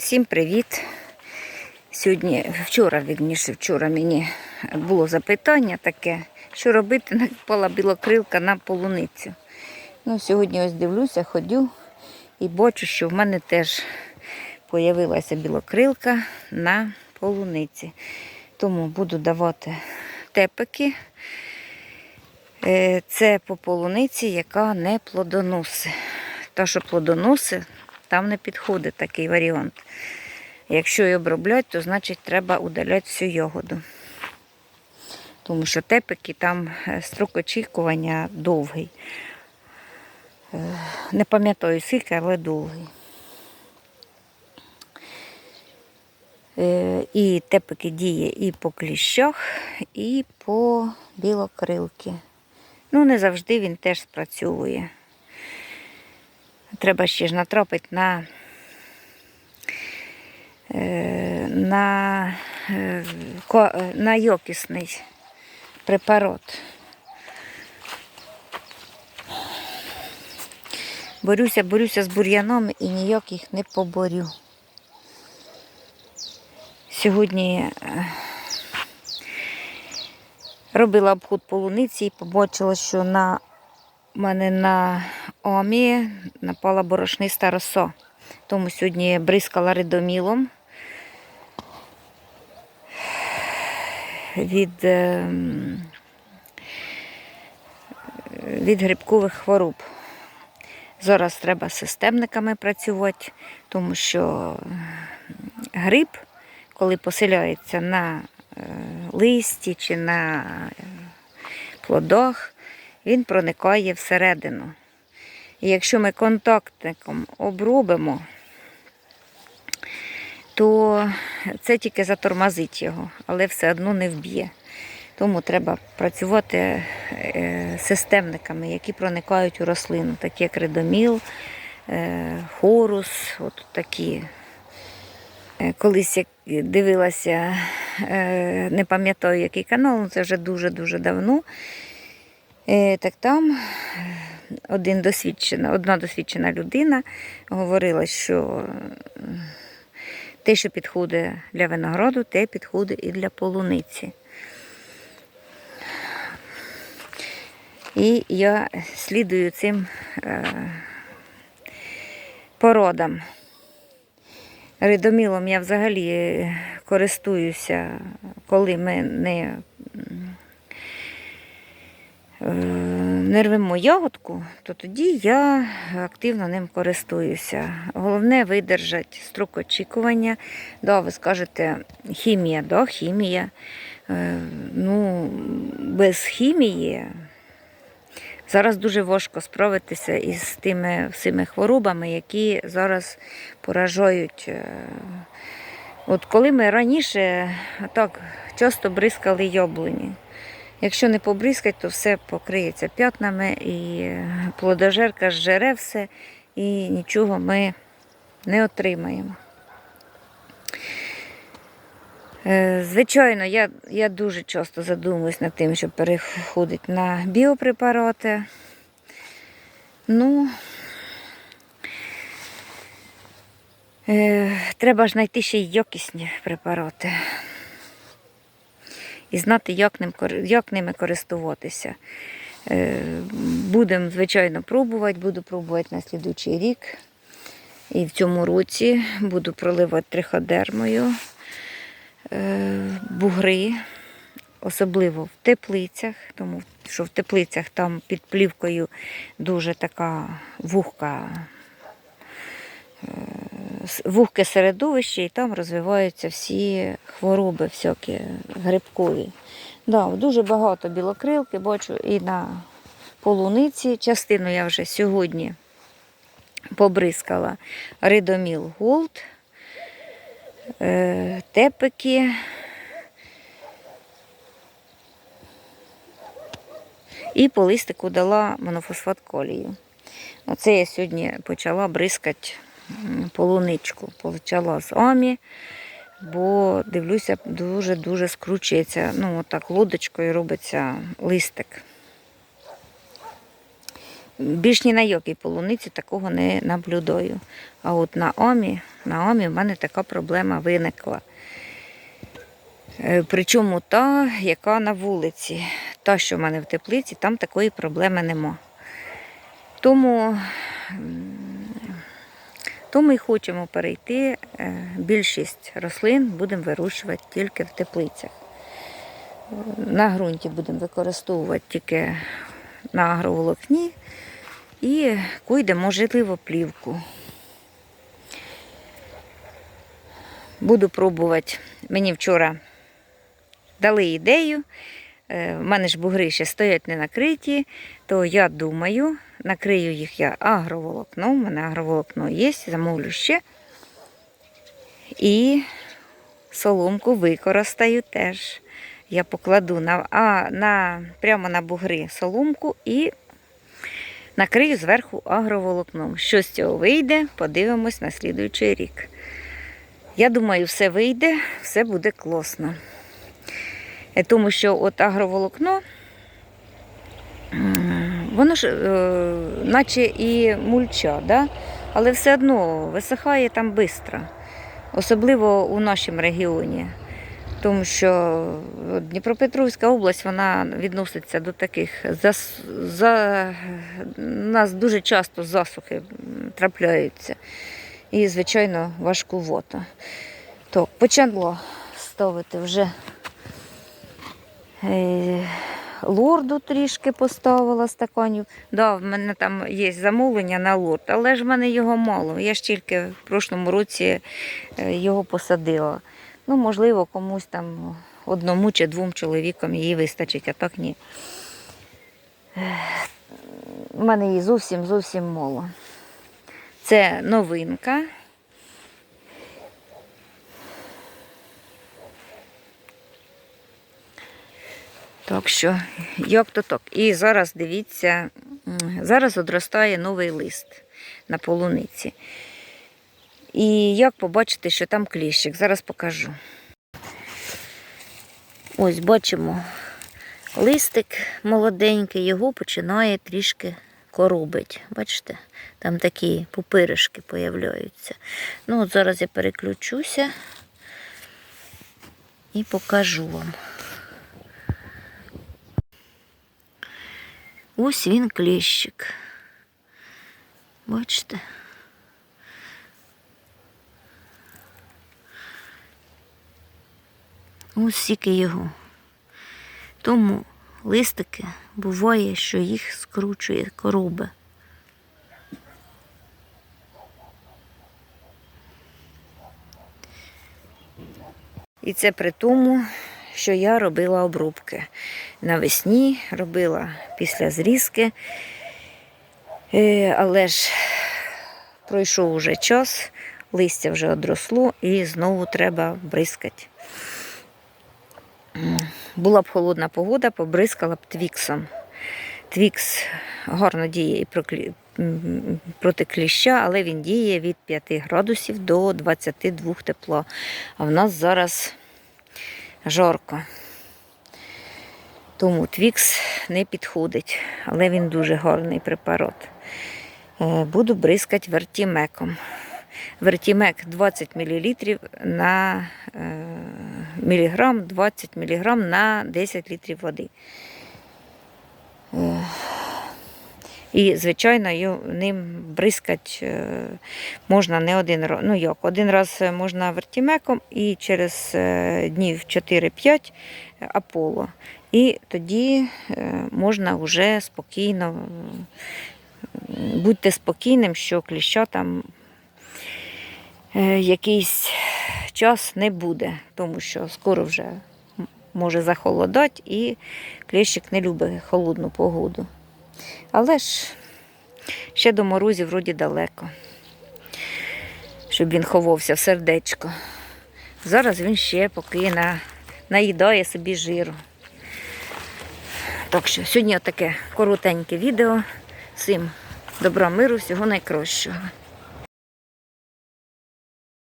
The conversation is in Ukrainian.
Всім привіт! Сьогодні, вчора, вірніше, вчора мені було запитання таке, що робити, напала білокрилка на полуницю. Ну, сьогодні ось дивлюся, ходю і бачу, що в мене теж з'явилася білокрилка на полуниці. Тому буду давати тепики. Е, Це по полуниці, яка не плодоносить. Та, що плодоносить, там не підходить такий варіант. Якщо її обробляти, то значить треба удаляти всю ягоду. Тому що тепики там е, строк очікування довгий. Е, Не пам'ятаю скільки, але довгий. Е, І тепики діє і по кліщах, і по білокрилки. Ну, не завжди він теж спрацьовує. Треба ще ж натрапити на, е, на, е, е, на якісний препарат. Борюся, борюся з бур'яном і ніяк їх не поборю. Сьогодні робила обход полуниці і побачила, що на у мене на омі напала борошниста роса. Тому сьогодні бризкала ридомілом від, ем, від грибкових хвороб. Зараз треба з системниками працювати, тому що гриб, коли поселяється на е, листі чи на е, плодах, він проникає всередину. І якщо ми контактником обробимо, то це тільки затормозить його, але все одно не вб'є. Тому треба працювати е, системниками, які проникають у рослину, такі як ридоміл, е, хорус, от такі. Е, Колись як дивилася, не пам'ятаю, який канал, ну, це вже дуже-дуже давно. Е, Так там один досвідчена, одна досвідчена людина говорила, що те, що підходить для винограду, те підходить і для полуниці. І я слідую цим е, породам. Ридомілом я взагалі користуюся, коли ми не не ягодку, то тоді я активно ним користуюся. Головне видержати строк очікування. Да, ви скажете, хімія, да, хімія. Е, Ну, без хімії зараз дуже важко справитися із тими всіми хворобами, які зараз поражають. е, От коли ми раніше так часто бризкали яблуні. Якщо не побризкать, то все покриється п'ятнами і плодожерка зжере все, і нічого ми не отримаємо. Е, Звичайно, я, я дуже часто задумуюсь над тим, щоб переходити на біопрепарати. Ну, е, треба ж знайти ще й якісні препарати і знати, як, ним, як ними користуватися. Е, Будемо, звичайно, пробувати, буду пробувати на слідуючий рік. І в цьому році буду проливати триходермою е, бугри, особливо в теплицях, тому що в теплицях там під плівкою дуже така вухка с- вухке середовище, і там розвиваються всі хвороби, всякі грибкові. Да, дуже багато білокрилки бачу і на полуниці. Частину я вже сьогодні побризкала Ридоміл Голд, е, тепики. І по листику дала монофосфат колію. Оце я сьогодні почала бризкати полуничку. Почала з омі, бо дивлюся, дуже-дуже скручується. Ну, отак лодочкою робиться листик. більш ні на якій полуниці такого не наблюдаю. А от на Омі, на Омі в мене така проблема виникла. Е, Причому та, яка на вулиці, та, що в мене в теплиці, там такої проблеми нема. Тому, м, тому і хочемо перейти. е, Більшість рослин будемо вирощувати тільки в теплицях. На ґрунті будемо використовувати тільки на агроволокні і куйде, можливо, плівку. Буду пробувати. Мені вчора дали ідею. Е, В мене ж бугри ще стоять не накриті, то я думаю, накрию їх я агроволокном. У мене агроволокно є, замовлю ще. І соломку використаю теж. Я покладу на, а, на, прямо на бугри соломку і накрию зверху агроволокном. Що з цього вийде, подивимось на слідуючий рік. Я думаю, все вийде, все буде класно. Е, Тому що от агроволокно, воно ж е, наче і мульча, да? але все одно висихає там швидко. Особливо у нашому регіоні. Тому що Дніпропетровська область вона відноситься до таких за... у нас дуже часто засухи трапляються. І, звичайно, важкувато. Так, почало ставити вже е, лорду трішки поставила стаканів. Да, в мене там є замовлення на лорд, але ж в мене його мало. Я ж тільки в прошлому році е, його посадила. Ну, можливо, комусь там одному чи двом чоловікам її вистачить, а так ні. У мене її зовсім зовсім мало. Це новинка. Так що, як то так. І зараз дивіться, зараз одростає новий лист на полуниці. І як побачити, що там кліщик, зараз покажу. Ось бачимо листик молоденький, його починає трішки коробить. Бачите, там такі пупиришки появляються. Ну, от зараз я переключуся і покажу вам. Ось він кліщик. Бачите? Ось стільки його. Тому листики буває, що їх скручує короби. І це при тому, що я робила обрубки. Навесні робила після зрізки. Е, Але ж пройшов уже час, листя вже одросло і знову треба бризкати. Була б холодна погода, побризкала б твіксом. Твікс гарно діє і проти кліща, але він діє від 5 градусів до 22 тепла. А в нас зараз жарко. Тому твікс не підходить, але він дуже гарний препарат. Е, Буду бризкати вертімеком. Вертімек 20 мл на е, міліграм, 20 мг на 10 літрів води. Е, І, звичайно, ним бризкати е, можна не один раз. Ну як, один раз можна вертімеком і через е, днів 4-5 аполо. І тоді е, можна вже спокійно, е, будьте спокійним, що кліща там е, якийсь час не буде, тому що скоро вже може захолодати і кліщик не любить холодну погоду. Але ж ще до морозів вроді далеко, щоб він ховався в сердечко. Зараз він ще поки на, наїдає собі жиру. Так що сьогодні таке коротеньке відео. Всім добра миру, всього найкращого.